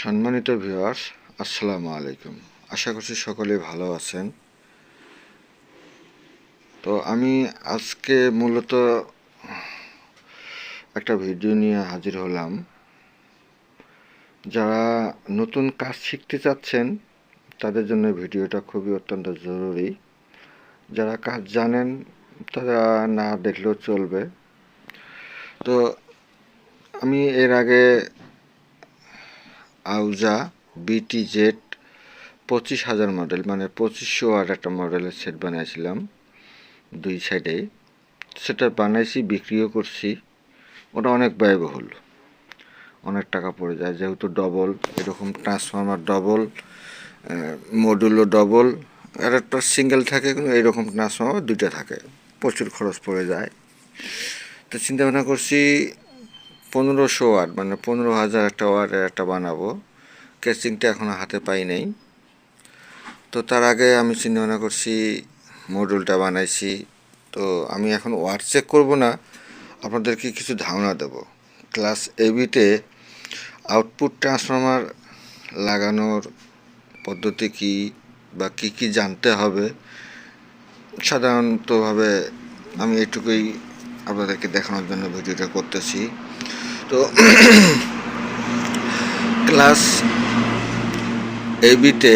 সম্মানিত ভিউয়ার্স আসসালামু আলাইকুম। আশা করছি সকলে ভালো আছেন। তো আমি আজকে মূলত একটা ভিডিও নিয়ে হাজির হলাম। যারা নতুন কাজ শিখতে চাচ্ছেন, তাদের জন্য ভিডিওটা খুবই অত্যন্ত জরুরি। যারা কাজ জানেন, তারা না দেখলেও চলবে। তো আমি এর আগে আউজা বিটি জেড পঁচিশ হাজার মডেল মানে পঁচিশশো আর একটা মডেলের সেট বানিয়েছিলাম দুই সাইডে সেটা বানাইছি, বিক্রিও করছি। ওটা অনেক ব্যয়বহুল। অনেক টাকা পড়ে যায়, যেহেতু ডবল এরকম ট্রান্সফর্মার ডবল মডুলও ডবল আর একটা সিঙ্গেল থাকে, কিন্তু এইরকম ট্রান্সফর্মার দুইটা থাকে। প্রচুর খরচ পড়ে যায়। তো চিন্তা ভাবনা করছি পনেরোশো ওয়াট মানে পনেরো হাজার একটা ওয়াটের একটা বানাবো। কেসিংটা এখনও হাতে পাই নাই। তো তার আগে আমি চিন্তা করছি মডুলটা বানাইছি। তো আমি এখন ওয়াট চেক করব না, আপনাদেরকে কিছু ধারণা দেব। ক্লাস এবিতে আউটপুট ট্রান্সফর্মার লাগানোর পদ্ধতি কি বা কি কি জানতে হবে? সাধারণতভাবে আমি এটুকুই আপনাদেরকে দেখানোর জন্য ভিডিওটা করতেছি। তো ক্লাস এবিতে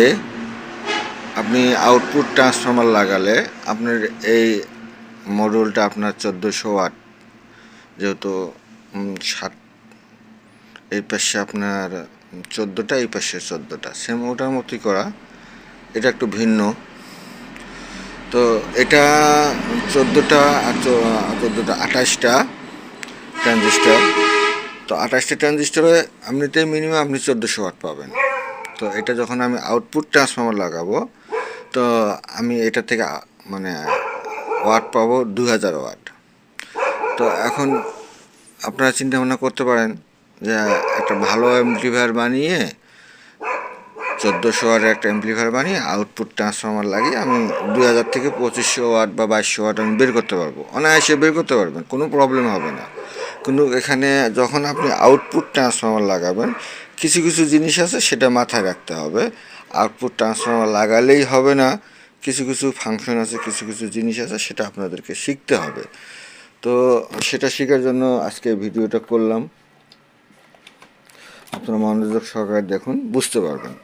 আপনি আউটপুট ট্রান্সফর্মার লাগালে আপনার এই মডুলটা আপনার চোদ্দোশো ওয়াট যেহেতু সাত, এই পাশে আপনার চোদ্দোটা, এই পাশে চোদ্দোটা সেম ওটার মতোই করা। এটা একটু ভিন্ন। তো এটা চোদ্দোটা চোদ্দোটা, আঠাশটা ট্রানজিস্টার তো আঠাশটা ট্রানজিস্টারে এমনিতে মিনিমাম আপনি চোদ্দোশো ওয়াট পাবেন। তো এটা যখন আমি আউটপুট ট্রান্সফর্মার লাগাবো, তো আমি এটা থেকে মানে ওয়াট পাবো দু হাজার ওয়াট। তো এখন আপনারা চিন্তা ভাবনা করতে পারেন যে, একটা ভালো অ্যাম্পলিফায়ার বানিয়ে চোদ্দোশো ওয়াটের একটা অ্যাম্পলিফায়ার বানিয়ে আউটপুট ট্রান্সফর্মার লাগিয়ে আমি দু হাজার থেকে পঁচিশশো ওয়াট বা বাইশশো ওয়াট আমি বের করতে পারব। অনায়াসে বের করতে পারবেন, কোনো প্রবলেম হবে না। কিন্তু এখানে যখন আপনি আউটপুট ট্রান্সফর্মার লাগাবেন, কিছু কিছু জিনিস আছে সেটা মাথায় রাখতে হবে। আউটপুট ট্রান্সফর্মার লাগালেই হবে না, কিছু কিছু ফাংশন আছে, কিছু কিছু জিনিস আছে সেটা আপনাদেরকে শিখতে হবে। তো সেটা শেখার জন্য আজকে ভিডিওটা করলাম। আপনারা মনোযোগ সহকারে দেখুন, বুঝতে পারবেন।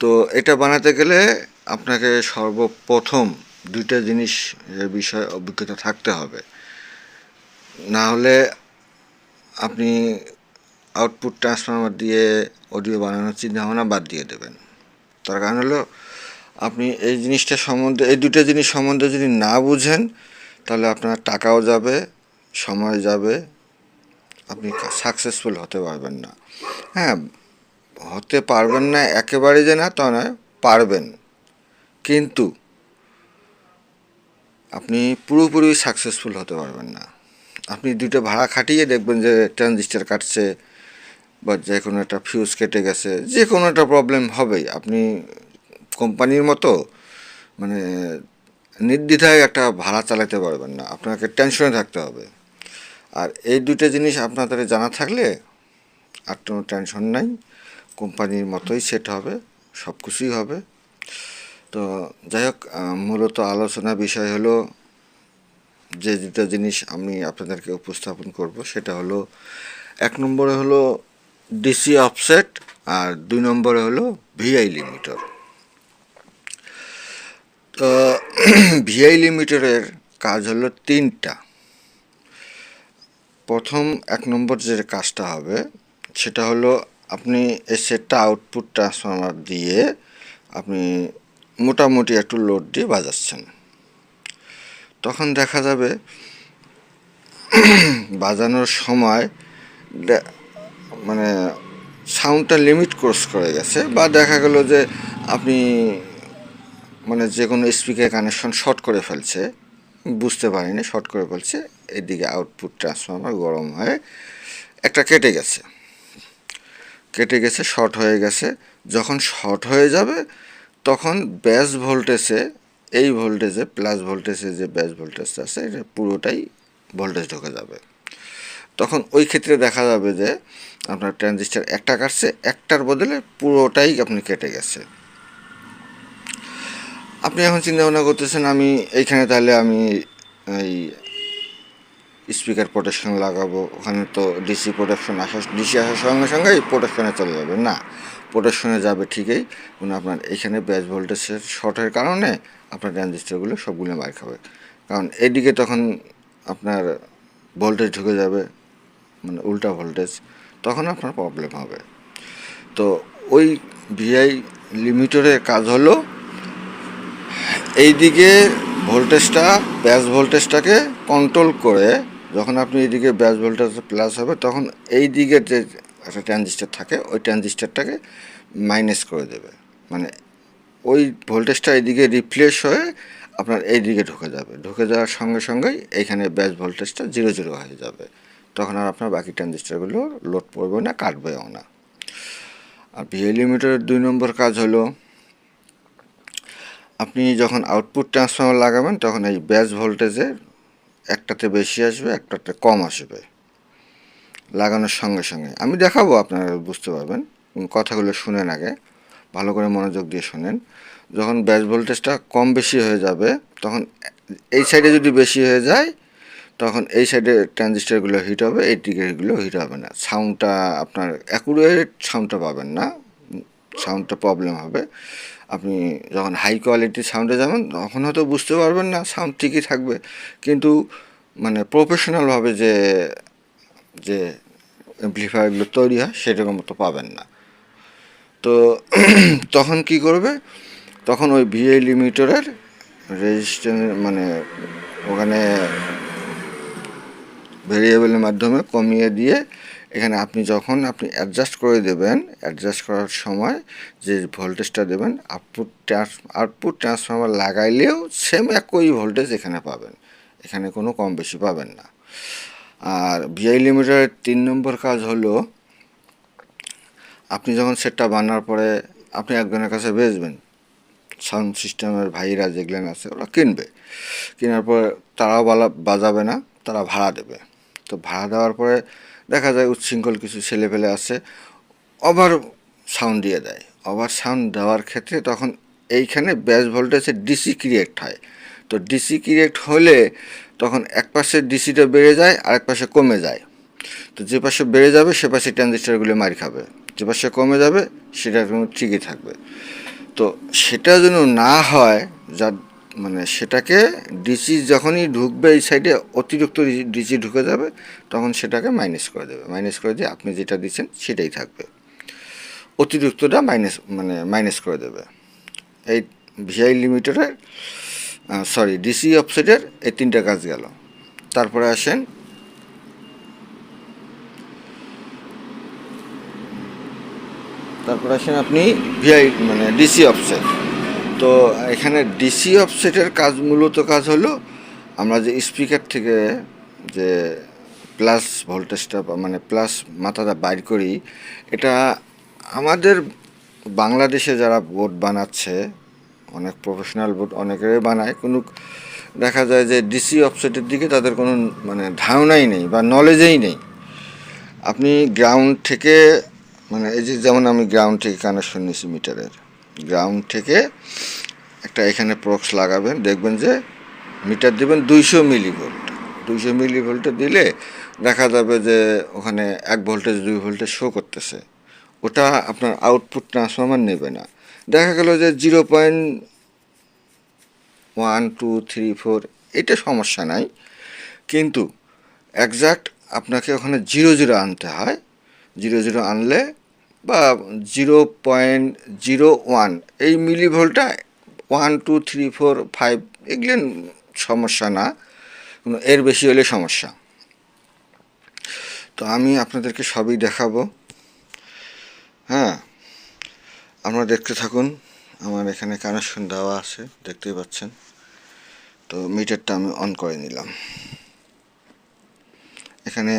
তো এটা বানাতে গেলে আপনাকে সর্বপ্রথম দুইটা জিনিস বিষয়ে অভিজ্ঞতা থাকতে হবে। না হলে আপনি আউটপুট ট্রান্সফর্মার দিয়ে অডিও বানানোর চিন্তা ভাবনা বাদ দিয়ে দেবেন। তার কারণ হলো, আপনি এই জিনিসটা সম্বন্ধে, এই দুটো জিনিস সম্বন্ধে যদি না বুঝেন, তাহলে আপনার টাকাও যাবে, সময় যাবে, আপনি সাকসেসফুল হতে পারবেন না। হ্যাঁ হতে পারবেন না একেবারে যে না তা নয়, পারবেন। কিন্তু আপনি পুরোপুরি সাকসেসফুল হতে পারবেন না। আপনি দুটো ভাড়া খাটিয়ে দেখবেন যে ট্রানজিস্টার কাটছে বা যে কোনো একটা ফিউজ কেটে গেছে, যে কোনো একটা প্রবলেম হবেই। আপনি কোম্পানির মতো মানে নির্দ্বিধায় একটা ভাড়া চালাতে পারবেন না। আপনাকে টেনশনে থাকতে হবে। আর এই দুটো জিনিস আপনাদের জানা থাকলে আর কোনো টেনশন নাই। কোম্পানির মতোই সেট হবে সব কিছুই হবে। তো যাই হোক মূলত আলোচনা বিষয় হলো যে দুটো জিনিস আমি আপনাদেরকে উপস্থাপন করব, সেটা হলো, এক নম্বরে হলো ডিসি অফসেট আর দুই নম্বরে হলো ভিআই লিমিটার তো ভিআই লিমিটারের কাজ হলো তিনটা। প্রথম এক নম্বর যে কাজটা হবে, সেটা হলো আপনি এই সেটটা আউটপুট ট্রান্সফর্মার দিয়ে আপনি মোটামুটি একটু লোড দিয়ে বাজাচ্ছেন। তখন দেখা যাবে বাজানোর সময় মানে সাউন্ডটা লিমিট ক্রস করে গেছে বা দেখা গেল যে আপনি মানে যে কোনো স্পিকার কানেকশন শর্ট করে ফেলছে, বুঝতে পারিনি, শর্ট করে ফেলছে, এদিকে আউটপুট ট্রান্সফর্মার গরম হয়ে একটা কেটে গেছে। কেটে গেছে, শর্ট হয়ে গেছে, যখন শর্ট হয়ে যাবে, তখন ব্যাস ভোল্টেজে এই ভোল্টেজে প্লাস ভোল্টেজে যে ব্যাস ভোল্টেজটা আছে, এটা পুরোটাই ভোল্টেজ ঢুকে যাবে। তখন ওই ক্ষেত্রে দেখা যাবে যে আপনার ট্রানজিস্টার একটা কাটছে, একটার বদলে পুরোটাই আপনি কেটে গেছে। আপনি এখন চিন্তা ভাবনা করতেছেন, আমি এইখানে তাহলে আমি এই স্পিকার প্রোটেকশন লাগাবো, ওখানে তো ডিসি প্রোটেকশন আসার ডিসি আসার সঙ্গে সঙ্গে এই প্রোটেকশনে চলে যাবে। না প্রোটেকশনে যাবে ঠিকই, কিন্তু আপনার এখানে ব্যাস ভোল্টেজের শর্টের কারণে আপনার ট্রানজিস্টারগুলো সবগুলো মার খাবে। কারণ এদিকে তখন আপনার ভোল্টেজ ঢুকে যাবে মানে উল্টা ভোল্টেজ তখন আপনার প্রবলেম হবে। তো ওই ভিআই লিমিটারের কাজ হলো, এইদিকে ভোল্টেজটা ব্যাস ভোল্টেজটাকে কন্ট্রোল করে, যখন আপনি এইদিকে ব্যাস ভোল্টেজ প্লাস হবে, তখন এই দিকে যে একটা ট্রানজিস্টার থাকে, ওই ট্রানজিস্টারটাকে মাইনাস করে দেবে। মানে ওই ভোল্টেজটা এইদিকে রিপ্লেস হয়ে আপনার এই দিকে ঢুকে যাবে। ঢুকে যাওয়ার সঙ্গে সঙ্গেই এইখানে ব্যাস ভোল্টেজটা জিরো জিরো হয়ে যাবে। তখন আর আপনার বাকি ট্রানজিস্টারগুলো লোড পড়বে না, কাটবেও না। আর ভিএ লিমিটারের দুই নম্বর কাজ হলো, আপনি যখন আউটপুট ট্রান্সফর্মার লাগাবেন, তখন এই ব্যাস ভোল্টেজে একটাতে বেশি আসবে, একটাতে কম আসবে। লাগানোর সঙ্গে সঙ্গে। আমি দেখাবো, আপনারা বুঝতে পারবেন। কথাগুলো শুনেন আগে। ভালো করে মনোযোগ দিয়ে শুনেন। যখন ব্যাস ভোল্টেজটা কম বেশি হয়ে যাবে, তখন এই সাইডে যদি বেশি হয়ে যায়, তখন এই সাইডে ট্রানজিস্টারগুলো হিট হবে, এই দিকেরগুলো হিট হবে না। সাউন্ডটা আপনার অ্যাকুরেট সাউন্ডটা পাবেন না। সাউন্ডটা প্রবলেম হবে। আপনি যখন হাই কোয়ালিটির সাউন্ডে যাবেন, তখন হয়তো বুঝতে পারবেন না সাউন্ড ঠিকই থাকবে। কিন্তু মানে প্রফেশনালভাবে যে যে অ্যাম্প্লিফায়ারগুলো তৈরি হয় সেরকম মতো পাবেন না। তো তখন কি করবে? তখন ওই ভিএ লিমিটারের রেজিস্ট্যান্স মানে ওখানে ভেরিয়েবলের মাধ্যমে কমিয়ে দিয়ে এখানে আপনি যখন আপনি অ্যাডজাস্ট করে দেবেন অ্যাডজাস্ট করার সময় যে ভোল্টেজটা দেবেন আউটপুট ট্রান্স আউটপুট ট্রান্সফর্মার লাগাইলেও সেম একই ভোল্টেজ এখানে পাবেন। এখানে কোনো কম বেশি পাবেন না। আর ভিআই লিমিটারের তিন নম্বর কাজ হলো, আপনি যখন সেটটা বানার পরে আপনি একজনের কাছে বেচবেন, সাউন্ড সিস্টেমের ভাইরা যেগুলো আছে ওরা কিনবে। কেনার পরে তারাও বালা, বাজাবে না, তারা ভাড়া দেবে। তো ভাড়া দেওয়ার পরে দেখা যায় উচ্ছৃঙ্খল কিছু ছেলে ছেলেপেলে আছে, ওভার সাউন্ড দিয়ে দেয়। ওভার সাউন্ড দেওয়ার ক্ষেত্রে তখন এইখানে ব্যাস ভোল্টেজের ডিসি ক্রিয়েট হয়। তো ডিসি ক্রিয়েট হলে তখন এক পাশে ডিসিটা বেড়ে যায় আর এক পাশে কমে যায়। তো যে পাশে বেড়ে যাবে, সে পাশে ট্রানজিস্টারগুলো মার খাবে। যে পাশে কমে যাবে, সেটা ঠিকই থাকবে। তো সেটা যেন না হয় যা মানে সেটাকে ডিসি যখনই ঢুকবে এই সাইডে অতিরিক্ত ডিসি ঢুকে যাবে, তখন সেটাকে মাইনাস করে দেবে। মাইনাস করে দিয়ে আপনি যেটা দিচ্ছেন, সেটাই থাকবে। অতিরিক্তটা মাইনাস মানে মাইনাস করে দেবে। এই ভিআই লিমিটারের সরি ডিসি অফসেটের এই তিনটা কাজ গেল। তারপরে আসেন, তারপর আসেন আপনি ভিআই মানে ডিসি অফসেট তো এখানে ডিসি অফসেটের কাজ, মূলত কাজ হলো আমরা যে স্পিকার থেকে যে প্লাস ভোল্টেজটা মানে প্লাস মাথাটা বাইর করি, এটা আমাদের বাংলাদেশে যারা বোর্ড বানাচ্ছে অনেক প্রফেশনাল বোর্ড অনেকেরই বানায়, কোনো দেখা যায় যে ডিসি অফসেটের দিকে তাদের কোনো মানে ধারণাই নেই বা নলেজেই নেই। আপনি গ্রাউন্ড থেকে মানে এই যে যেমন আমি গ্রাউন্ড থেকে কানেকশন নিয়েছি মিটারের গ্রাউন্ড থেকে একটা এখানে প্রক্স লাগাবেন, দেখবেন যে মিটার দেবেন দুইশো মিলি ভোল্ট দুইশো মিলি ভোল্টে দিলে দেখা যাবে যে ওখানে এক ভোল্টেজ দুই ভোল্টেজ শো করতেছে। ওটা আপনার আউটপুট ট্রান্সফর্মার নেবে না। দেখা গেল যে zero point one, two, three, four, এটা সমস্যা নাই। কিন্তু একজাক্ট আপনাকে ওখানে জিরো জিরো আনতে হয়। জিরো জিরো আনলে বা জিরো পয়েন্ট জিরো ওয়ান, এই মিলি ভোল্টটা one, two, three, four, five, এগুলো সমস্যা না। এর বেশি হলে সমস্যা। তো আমি আপনাদেরকে সবই দেখাবো। হ্যাঁ। আপনারা দেখতে থাকুন। আমার এখানে কানেকশন দেওয়া আছে, দেখতেই পাচ্ছেন। তো মিটারটা আমি অন করে নিলাম। এখানে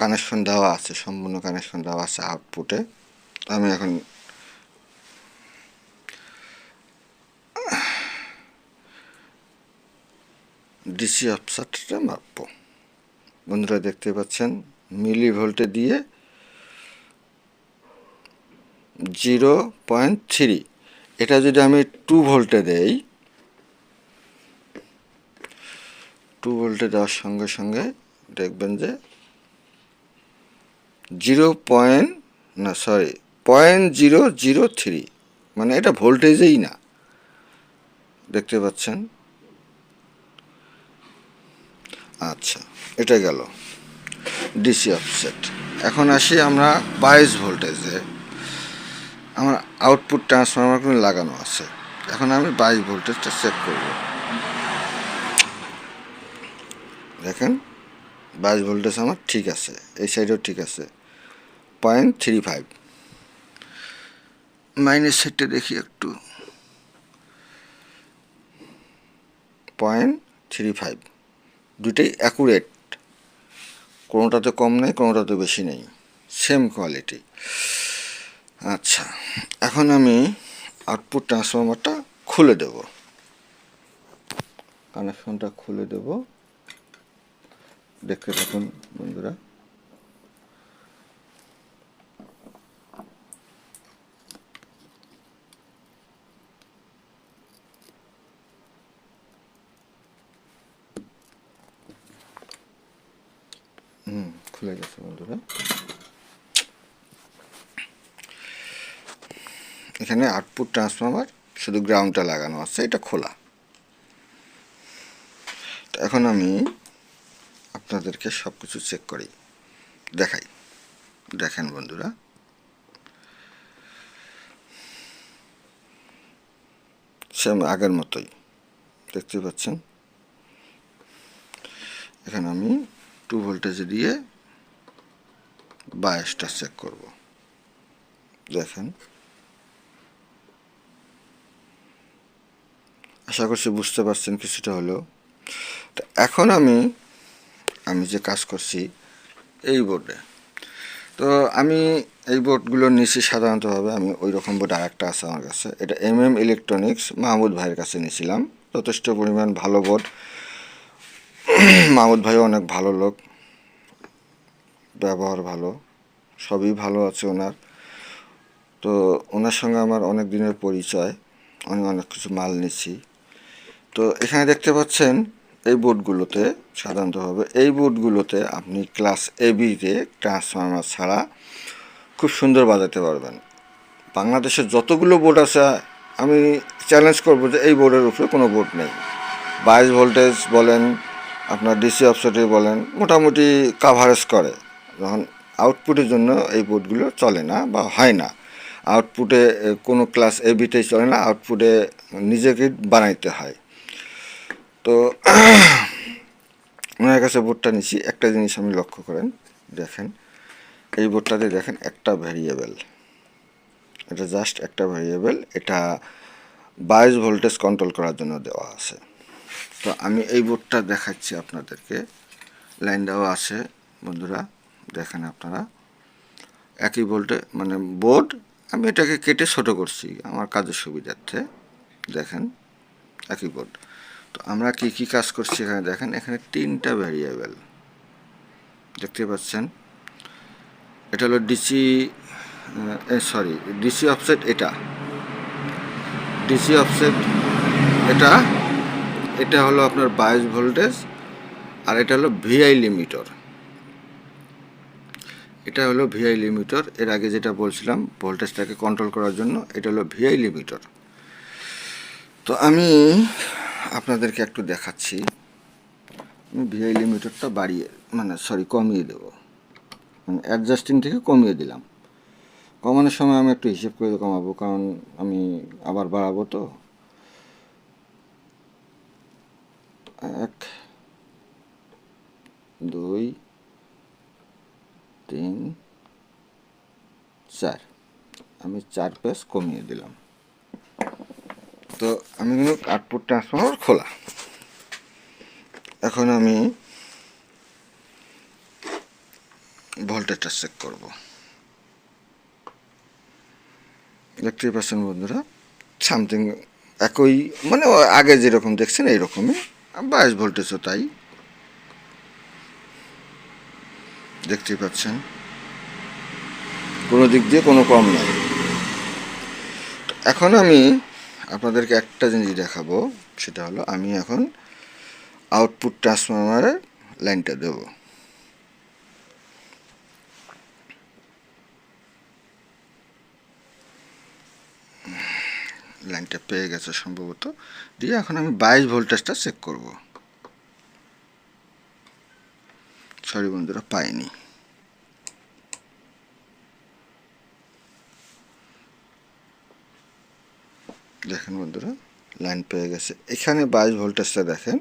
কানেকশন দেওয়া আছে, সম্পূর্ণ কানেকশন দেওয়া আছে আউটপুটে আমি এখন ডিসি অফসারটা মাপবো। বন্ধুরা দেখতে পাচ্ছেন মিলি ভোল্টে দিয়ে জিরো পয়েন্ট থ্রি। এটা যদি আমি টু ভোল্টে দেই, টু ভোল্টে দেওয়ার সঙ্গে সঙ্গে দেখবেন যে জিরো পয়েন্ট, না, sorry, point zero zero three মানে এটা ভোল্টেজেই না। দেখতে পাচ্ছেন? আচ্ছা এটা গেল। DC offset. এখন আসি আমরা বাইশ ভোল্টেজে। আমার আউটপুট ট্রান্সফরমার কোনো লাগানো আছে। এখন আমি বাইশ ভোল্টেজটা চেক করব। দেখেন, বাইশ ভোল্টেজ আমার ঠিক আছে, এই সাইডেও ঠিক আছে। পয়েন্ট থ্রি ফাইভ মাইনাস সাইডটা দেখি একটু। পয়েন্ট থ্রি ফাইভ দুটোই অ্যাকুরেট কোনোটাতে কম নেই, কোনোটাতে বেশি নেই। সেম কোয়ালিটি আচ্ছা এখন আমি আউটপুট ট্রান্সফরমারটা খুলে দেব। কানেকশনটা খুলে দেব। দেখতে থাকুন, বন্ধুরা। হুম, খুলে গেছে, বন্ধুরা। এখানে আউটপুট ট্রান্সফর্মার শুধু গ্রাউন্ডটা লাগানো আছে, এটা খোলা। তো এখন আমি আপনাদেরকে সব কিছু চেক করি, দেখাই। দেখেন বন্ধুরা। সেম আগের মতোই, দেখতে পাচ্ছেন? এখানে আমি টু ভোল্টেজ দিয়ে বায়াসটা চেক করব। দেখেন। আশা করছি বুঝতে পারছেন কিছুটা হলেও। তো এখন আমি আমি যে কাজ করছি এই বোর্ডে তো আমি এই বোর্ডগুলো নিয়েছি সাধারণতভাবে, আমি ওই রকম বোর্ড আরেকটা আছে আমার কাছে। এটা এম এম ইলেকট্রনিক্স মাহমুদ ভাইয়ের কাছে নিয়েছিলাম যথেষ্ট পরিমাণ ভালো বোর্ড মাহমুদ ভাইও অনেক ভালো লোক। ব্যবহার ভালো। সবই ভালো আছে ওনার। তো ওনার সঙ্গে আমার অনেক দিনের পরিচয়। আমি অনেক কিছু মাল নিচ্ছি তো এখানে দেখতে পাচ্ছেন এই বোর্ডগুলোতে সাধারণতভাবে এই বোর্ডগুলোতে আপনি ক্লাস এ বিতে ট্রান্সফরমার ছাড়া খুব সুন্দর বাজাতে পারবেন। বাংলাদেশের যতগুলো বোর্ড আছে, আমি চ্যালেঞ্জ করব যে এই বোর্ডের উপরে কোনো বোর্ড নেই। বাইশ ভোল্টেজ বলেন, আপনার ডিসি অফসেটে বলেন, মোটামুটি কাভারেজ করে। যখন আউটপুটের জন্য এই বোর্ডগুলো চলে না বা হয় না। আউটপুটে কোনো ক্লাস এ বিতেই চলে না আউটপুটে নিজেকে বানাইতে হয়। তো ওনার কাছে বোর্ডটা নিচ্ছি একটা জিনিস আমি লক্ষ্য করেন, দেখেন। এই বোর্ডটাতে দেখেন একটা ভ্যারিয়েবল এটা জাস্ট একটা ভ্যারিয়েবল এটা বাইশ ভোল্টেজ কন্ট্রোল করার জন্য দেওয়া আছে। তো আমি এই বোর্ডটা দেখাচ্ছি আপনাদেরকে। লাইন দেওয়া আছে, বন্ধুরা। দেখেন আপনারা। একই ভোল্টে মানে বোর্ড, আমি এটাকে কেটে ছোট করছি। আমার কাজের সুবিধার্থে। দেখেন, একই বোর্ড। তো আমরা কি কি কাজ করছি এখানে? দেখেন, এখানে তিনটা ভ্যারিয়েবল দেখতে পাচ্ছেন? এটা হলো ডিসি সরি ডিসি অফসেট এটা। ডিসি অফসেট এটা এটা হলো আপনার বাইশ ভোল্টেজ আর এটা হলো ভিআই লিমিটর এটা হলো ভিআই লিমিটর এর আগে যেটা বলছিলাম ভোল্টেজটাকে কন্ট্রোল করার জন্য, এটা হলো ভিআই লিমিটর তো আমি আপনাদেরকে একটু দেখাচ্ছি। আমি ভিআই লিমিটরটা বাড়িয়ে মানে সরি কমিয়ে দেবো। মানে অ্যাডজাস্টিং থেকে কমিয়ে দিলাম। কমানোর সময় আমি একটু হিসেব করে কমাবো, কারণ আমি আবার বাড়াবো তো। এক, দুই, তিন, চার। আমি চার পেস কমিয়ে দিলাম। তো আমি কিন্তু আউটপুট ট্রান্সফর্মার খোলা। এখন আমি ভোল্টেজটা চেক করব। দেখতেই পাচ্ছেন বন্ধুরা সামথিং একই মানে আগে যেরকম দেখছেন এইরকমই বাইশ ভোল্টেজও তাই। দেখতেই পাচ্ছেন, কোনো দিক দিয়ে কোনো কম নাই। এখন আমি আপনাদেরকে একটা জিনিস দেখাবো, সেটা হলো আমি এখন আউটপুট ট্রান্সফরমারের লাইনটা দেব। লাইনটা পেয়ে গেছে সম্ভবত। দিয়ে এখন আমি বাইশ ভোল্টেজটা চেক করব। সরি বন্ধুরা, পাইনি। দেখেন বন্ধুরা, লাইন পেয়ে গেছে। এখানে বাইশ ভোল্টেজটা দেখেন।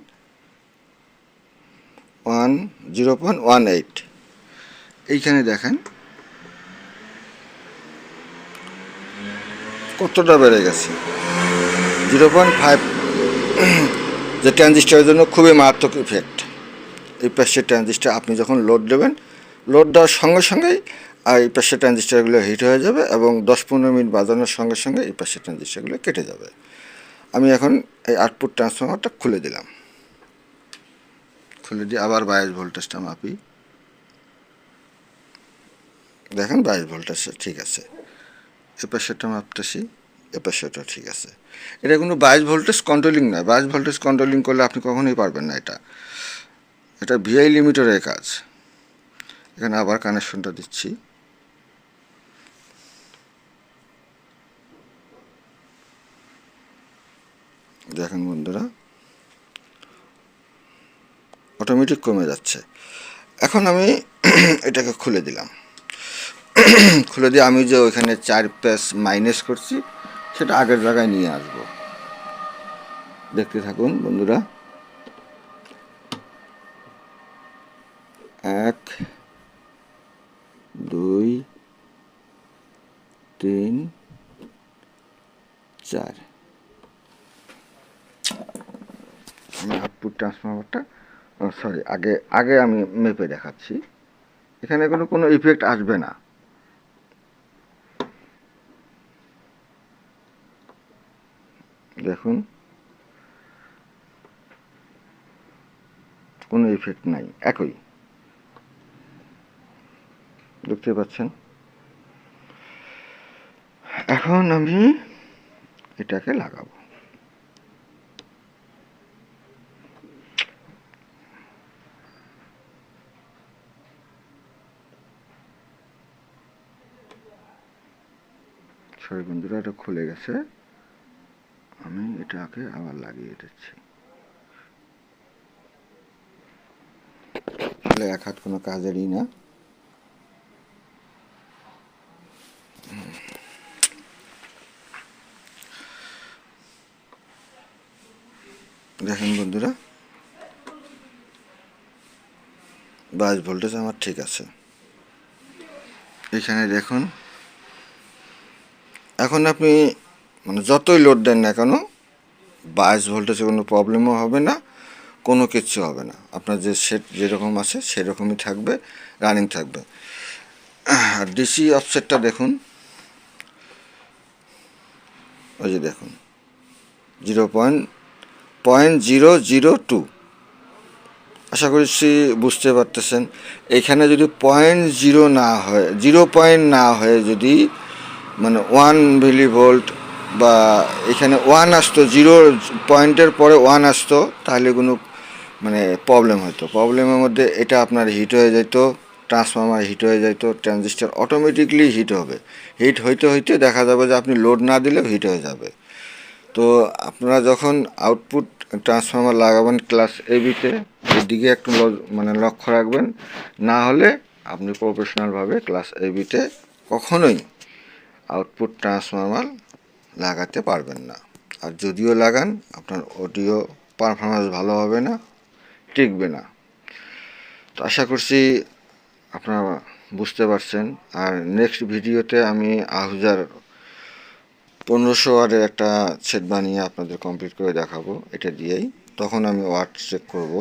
One, zero point one eight. এইখানে দেখেন। কতটা বেড়ে গেছে? জিরো পয়েন্ট ফাইভ, যে ট্রানজিস্টারের জন্য খুবই মারাত্মক ইফেক্ট এই পাশের ট্রানজিস্টার, আপনি যখন লোড দেবেন লোড দেওয়ার সঙ্গে সঙ্গেই আর এই পাশের ট্রানজিস্টারগুলো হিট হয়ে যাবে এবং দশ পনেরো মিনিট বাজানোর সঙ্গে সঙ্গে এই পাশের ট্রানজিস্টারগুলো কেটে যাবে। আমি এখন এই আউটপুট ট্রান্সফর্মারটা খুলে দিলাম। খুলে দিয়ে আবার বাইশ ভোল্টেজটা মাপি। দেখেন বাইশ ভোল্টেজ ঠিক আছে। এ পাশেরটা মাপতেছি, এ পাশেরটা ঠিক আছে। এটা কোনো বাইশ ভোল্টেজ কন্ট্রোলিং নয়। বাইশ ভোল্টেজ কন্ট্রোলিং করলে আপনি কখনোই পারবেন না এটা। এটা ভিআই লিমিটারের কাজ। এখানে আবার কানেকশনটা দিচ্ছি। দেখেন বন্ধুরা অটোমেটিক কমে যাচ্ছে। এখন আমি এটাকে খুলে দিলাম। খুলে দিয়ে আমি যে ওইখানে চার প্যাস মাইনাস করছি, সেটা আগের জায়গায় নিয়ে আসব। দেখতে থাকুন বন্ধুরা। এক দুই তিন চার আমি আউটপুট ট্রান্সফরমারটা সরি আগে আগে আমি মেপে দেখাচ্ছি। এখানে কোনো কোনো ইফেক্ট আসবে না। দেখুন। কোনো ইফেক্ট নাই, একই। দেখতে পাচ্ছেন? এখন আমি এটাকে লাগাবো। সরি বন্ধুরা, এটা খুলে গেছে। আমি এটাকে আবার লাগিয়ে দিচ্ছি। আসলে এক হাত কোনো কাজেরই না। দেখেন বন্ধুরা বাইশ ভোল্টেজ আমার ঠিক আছে। এখানে দেখুন এখন আপনি মানে যতই লোড দেন না কেন, বাইশ ভোল্টেজে কোনো প্রবলেমও হবে না, কোনো কিচ্ছু হবে না। আপনার যে সেট যেরকম আছে, সেরকমই থাকবে রানিং থাকবে। আর ডিসি অফসেটটা দেখুন। ওই যে দেখুন। Zero point point zero zero two আশা করছি বুঝতে পারতেছেন। এখানে যদি পয়েন্ট জিরো না হয় জিরো পয়েন্ট না হয়ে যদি মানে ওয়ান মিলি ভোল্ট বা এখানে ওয়ান আসতো জিরো পয়েন্টের পরে ওয়ান আসতো, তাহলে কোনো মানে প্রবলেম হতো। প্রবলেমের মধ্যে এটা আপনার হিট হয়ে যেত ট্রান্সফর্মার হিট হয়ে যেত ট্রানজিস্টার অটোমেটিকলি হিট হবে। হিট হইতে হইতে দেখা যাবে যে আপনি লোড না দিলেও হিট হয়ে যাবে। তো আপনারা যখন আউটপুট ট্রান্সফর্মার লাগাবেন ক্লাস এবিতে এদিকে একটু মানে লক্ষ্য রাখবেন, না হলে আপনি প্রফেশনালভাবে ক্লাস এবিতে কখনোই আউটপুট ট্রান্সফর্মার লাগাতে পারবেন না। আর যদিও লাগান, আপনার অডিও পারফরমেন্স ভালো হবে না, টিকবে না। তো আশা করছি আপনারা বুঝতে পারছেন। আর নেক্সট ভিডিওতে আমি আহুজার পনেরোশো ওয়ার্ডের একটা সেট বানিয়ে আপনাদের কমপ্লিট করে দেখাবো, এটা দিয়েই। তখন আমি ওয়ার্ড চেক করব।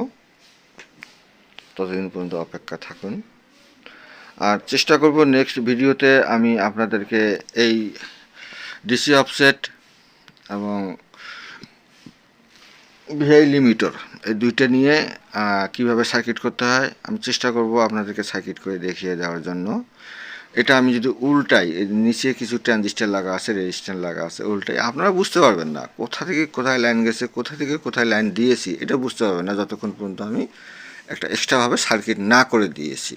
ততদিন পর্যন্ত অপেক্ষা থাকুন। আর চেষ্টা করব নেক্সট ভিডিওতে আমি আপনাদেরকে এই ডিসি অফসেট এবং ভিআই লিমিটর এই দুইটা নিয়ে কীভাবে সার্কিট করতে হয়, আমি চেষ্টা করব আপনাদেরকে সার্কিট করে দেখিয়ে দেওয়ার জন্য। এটা আমি যদি উল্টাই নিচে কিছু ট্রানজিস্টার লাগা আছে রেজিস্ট্যান্ট লাগা আছে, উল্টাই, আপনারা বুঝতে পারবেন না কোথা থেকে কোথায় লাইন গেছে, কোথা থেকে কোথায় লাইন দিয়েছি, এটা বুঝতে পারবেন না যতক্ষণ পর্যন্ত আমি একটা এক্সট্রাভাবে সার্কিট না করে দিয়েছি।